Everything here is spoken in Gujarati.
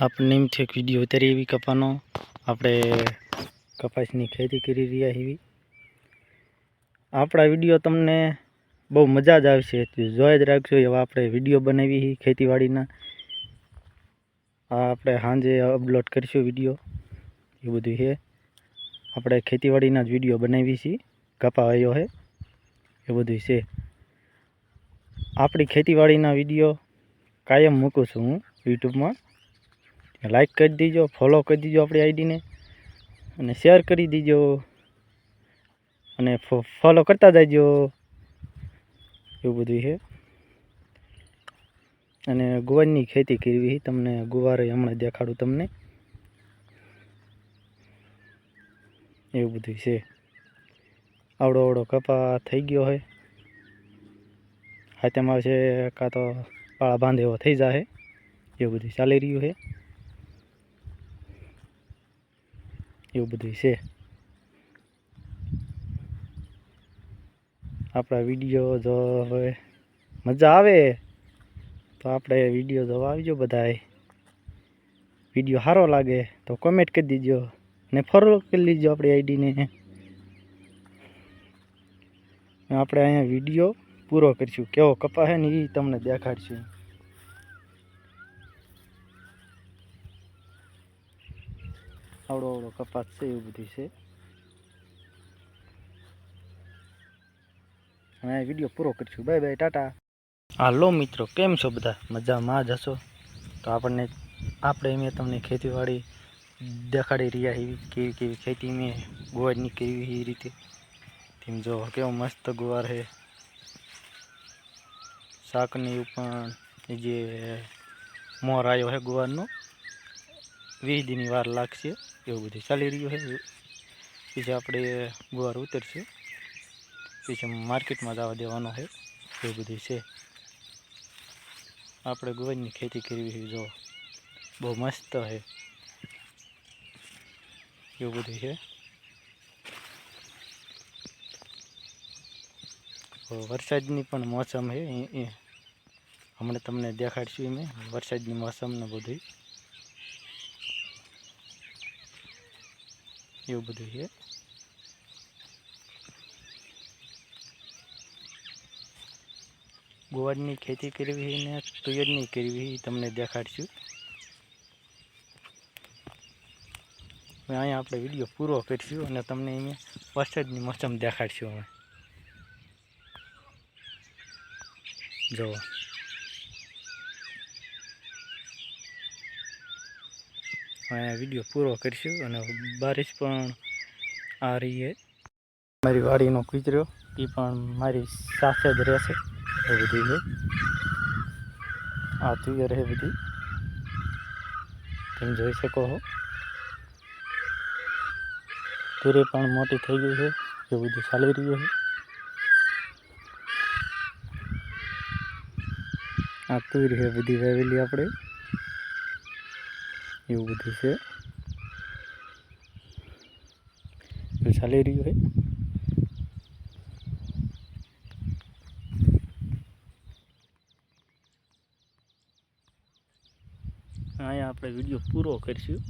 આપણે નિમથી એક વીડિયો ઉતારી એવી કપાનો. આપણે કપાસની ખેતી કરી રહ્યા એવી આપણા વીડિયો તમને બહુ મજા જ આવશે. જોઈ જ રાખજો. એવા આપણે વીડિયો બનાવી ખેતીવાડીના. આપણે સાંજે અપલોડ કરીશું વીડિયો એ બધું છે. આપણે ખેતીવાડીના જ વીડિયો બનાવી છીએ. કપા આવ્યો છે. એ બધું છે. આપણી ખેતીવાડીના વીડિયો કાયમ મૂકું છું હું યુટ્યુબમાં લાઈક કરી દીજો ફોલો કરી દીજો આપણી આઈડીને અને શેર કરી દીજો. અને ફોલો કરતા જાયજો એવું બધું છે. અને ગુવારની ખેતી કરવી તમને ગુવારે હમણાં દેખાડું તમને. એવું બધું છે. આવડો આવડો કપા થઈ ગયો હોય હાથેમાં છે કાં તો પાળા બાંધે એવો થઈ જાય એવું બધું ચાલી રહ્યું છે. એવું બધું છે. આપણા વીડિયો જો હવે મજા આવે. તો આપણે વીડિયો જોવા આવજો બધાએ વીડિયો સારો લાગે તો કોમેન્ટ કરી દીજો ને ફોલો કરી લીજો આપણી આઈડીને આપણે અહીંયા વીડિયો પૂરો કરીશું. કેવો કપા ને એ તમને દેખાડશું. આવડો આવડો કપાસ છે એવું બધું છે. અને વીડિયો પૂરો કરીશું. Bye bye Tata. હાલો મિત્રો, કેમ છો બધા? મજામાં જ હશો? તો આપણને, આપણે મેં તમને ખેતીવાડી દેખાડી રહ્યા એવી કેવી કેવી ખેતી મેં ગુવારની કેવી એ રીતે. તેમ જો કેવો મસ્ત ગુવાર છે. શાકની પણ જે મોર આવ્યો છે ગુવારનો વીસ દીની વાર લાગશે, એવું બધું ચાલી રહ્યું છે. પછી આપણે ગુવાર ઉતરશે. પછી માર્કેટમાં જવા દેવાનો છે, એવું બધું છે. આપણે ગુવારની ખેતી કરવી છે, જો. બહુ મસ્ત છે. એવું બધું છે. તો વરસાદની પણ મોસમ છે, એ- એ હમણાં તમને દેખાડશું મેં વરસાદની મોસમને બધું એવું બધું છે ગુવારની ખેતી કરવી ને તુવેરની કરવી એ તમને દેખાડશું હવે અહીંયા આપણે વીડિયો પૂરો કરીશું અને તમને અહીંયા વરસાદની મોસમ દેખાડશું અમે જુઓ વીડિયો પૂરો કરીશું અને બારિશ પણ આ રહી છે. મારી વાડીનો કૂતરો એ પણ મારી સાથે જ રહેશે. એ બધી છે. આ તુયર છે બધી. તમે જોઈ શકો છો. તુરે પણ મોટી થઈ ગઈ છે. એ બધું ચાલી રહ્યું છે. આ તુર છે બધી વાવેલી આપણે. એવું બધું છે. ચાલી રહ્યું હોય અહીંયા આપણે વીડિયો પૂરો કરીશું.